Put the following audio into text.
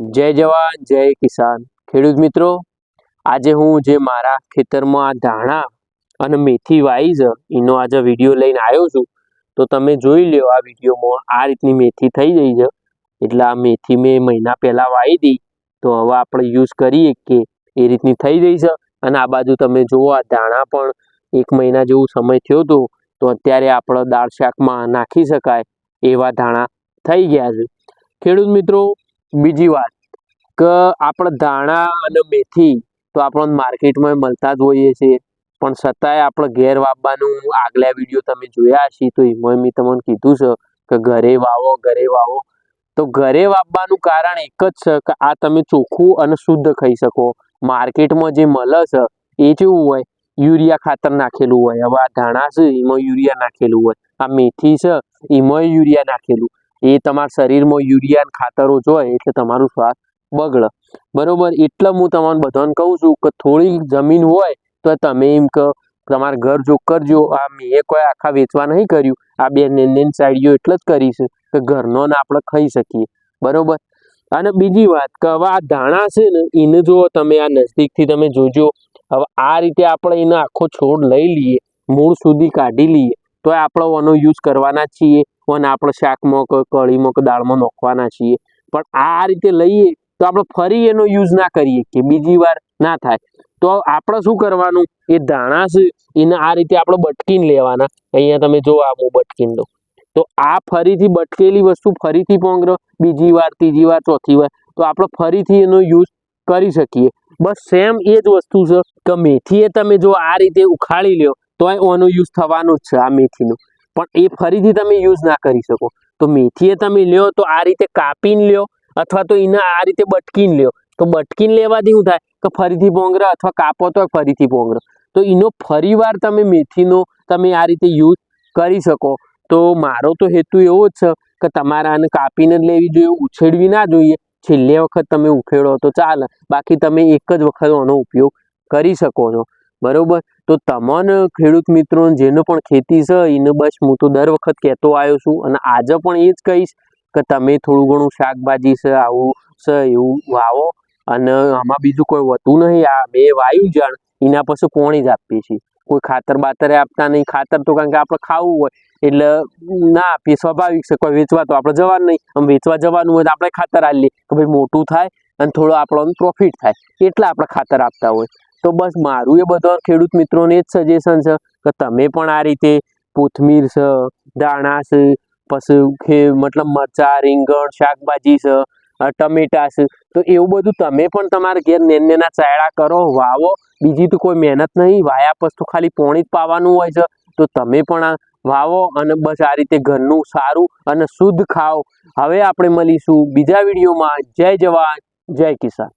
જય જવાન, જય કિસાન. ખેડૂત મિત્રો, આજે હું જે મારા ખેતરમાં આ ધાણા અને મેથી વાવી છે એનો આજે વીડિયો લઈને આવ્યો છું, તો તમે જોઈ લ્યો આ વિડીયોમાં આ રીતની મેથી થઈ ગઈ છે. એટલે આ મેથી મેં મહિના પહેલાં વાવી હતી, તો હવે આપણે યુઝ કરીએ કે એ રીતની થઈ ગઈ છે. અને આ બાજુ તમે જુઓ, આ ધાણા પણ એક મહિના જેવું સમય થયો હતો, તો અત્યારે આપણે દાળ શાકમાં નાખી શકાય એવા ધાણા થઈ ગયા છે. ખેડૂત મિત્રો બીજી વાત, કે આપણે ધાણા અને મેથી તો આપણને માર્કેટમાં મળતા જ હોઈએ છીએ, પણ છતાંય આપણે ઘેર વાવવાનું આગલા વીડિયો તમે જોયા હશે, તો એમાં મેં તમને કીધું છે કે ઘરે વાવો ઘરે વાવો. તો ઘરે વાવવાનું કારણ એક જ છે કે આ તમે ચોખ્ખું અને શુદ્ધ ખાઈ શકો. માર્કેટમાં જે મળે છે, એ જેવું હોય, યુરિયા ખાતર નાખેલું હોય, હવે આ ધાણા છે, એમાં યુરિયા નાખેલું હોય, આ મેથી છે, એમાં યુરિયા નાખેલું. એ તમારા શરીરમાં યુરિયા ખાતરો જોય એટલે તમારું શ્વાસ બગડે. બરોબર? એટલે હું તમને બધાને કહું છું કે થોડી જમીન હોય તો તમે એમ કે તમારા ઘર જો કરજો. આ મેં કોઈ આખા વેચવા નહીં કર્યું. આ બે નેન સાઈડીઓ એટલે જ કરી છે કે ઘરનો ને આપણે ખાઈ શકીએ. બરોબર? અને બીજી વાત કે હવે આ ધાણા છે ને, એને જો તમે આ નજદીકથી તમે જોજો, હવે આ રીતે આપણે એનો આખો છોડ લઈ લઈએ, મૂળ સુધી કાઢી લઈએ, તો આપણે આનો યુઝ કરવાના છીએ. અને આપણે શાકમાં કે કઢીમાં કે દાળમાં નાખવાના છીએ. પણ આ રીતે લઈએ તો આપણે ફરી એનો યુઝ ના કરીએ કે બીજી વાર ના થાય. તો આપણે શું કરવાનું? એ ધાણા છે, એને આ રીતે આપણે બટકીને લેવાના. અહીંયા તમે જો આ હું બટકીને દઉં તો આ ફરીથી બટકેલી વસ્તુ ફરીથી પોંગરો, બીજી વાર, ત્રીજી વાર, ચોથી વાર. તો આપણે ફરીથી એનો યુઝ કરી શકીએ. બસ સેમ એ જ વસ્તુ છે કે મેથીએ તમે જો આ રીતે ઉખાડી લ્યો તો એનો યુઝ થવાનો જ છે આ મેથીનો. પણ એ ફરીથી તમે યુઝ ના કરી શકો. તો મેથીએ તમે લ્યો તો આ રીતે કાપીને લ્યો અથવા તો એને આ રીતે બટકીને લ્યો. તો બટકીને લેવાથી શું થાય? કે ફરીથી પોંગરે અથવા કાપો તો ફરીથી ભોંગરો. તો એનો ફરીવાર તમે મેથીનો તમે આ રીતે યુઝ કરી શકો. તો મારો તો હેતુ એવો જ છે કે તમારે આને કાપીને જ લેવી જોઈએ ઉછેડવી ના જોઈએ. છેલ્લે વખત તમે ઉખેડો તો ચાલે. બાકી તમે એક જ વખત આનો ઉપયોગ કરી શકો છો. બરોબર? તો તમને ખેડૂત મિત્રો જેનો પણ ખેતી છે, એને બસ હું તો દર વખત કહેતો આવ્યો છું અને આજે પણ એ જ કહીશ કે તમે થોડું ઘણું શાકભાજી છે, આવું છે, એવું વાવો અને આમાં બીજું કોઈ હોતું નહીં. આ બે વાયુ જણ એના પછી પોણી જ આપીએ છીએ. કોઈ ખાતર બાતરે આપતા નહીં. ખાતર તો કારણ કે આપણે ખાવું હોય. એટલે ના આપીએ, સ્વાભાવિક છે. કોઈ વેચવા તો આપણે જવાનું નહીં. આમ વેચવા જવાનું હોય તો આપણે ખાતર આપીએ કે ભાઈ મોટું થાય અને થોડો આપણો પ્રોફિટ થાય. એટલે આપણે ખાતર આપતા હોય. તો બસ મારું એ બધા ખેડૂત મિત્રોને જ સજેશન છે કે તમે પણ આ રીતે કોથમીર છે દાણા છે, પછી મતલબ મરચાં, રીંગણ, શાકભાજી છે ટમેટા છે, તો એવું બધું તમે પણ તમારા ઘેર નેના ચાયડા કરો, વાવો. બીજી તો કોઈ મહેનત નહીં, વાયા પછી તો ખાલી પોણી જ પાવાનું હોય છે. તો તમે પણ આ વાવો અને બસ આ રીતે ઘરનું સારું અને શુદ્ધ ખાઓ. હવે આપણે મળીશું બીજા વિડીયોમાં. જય જવાન, જય કિસાન.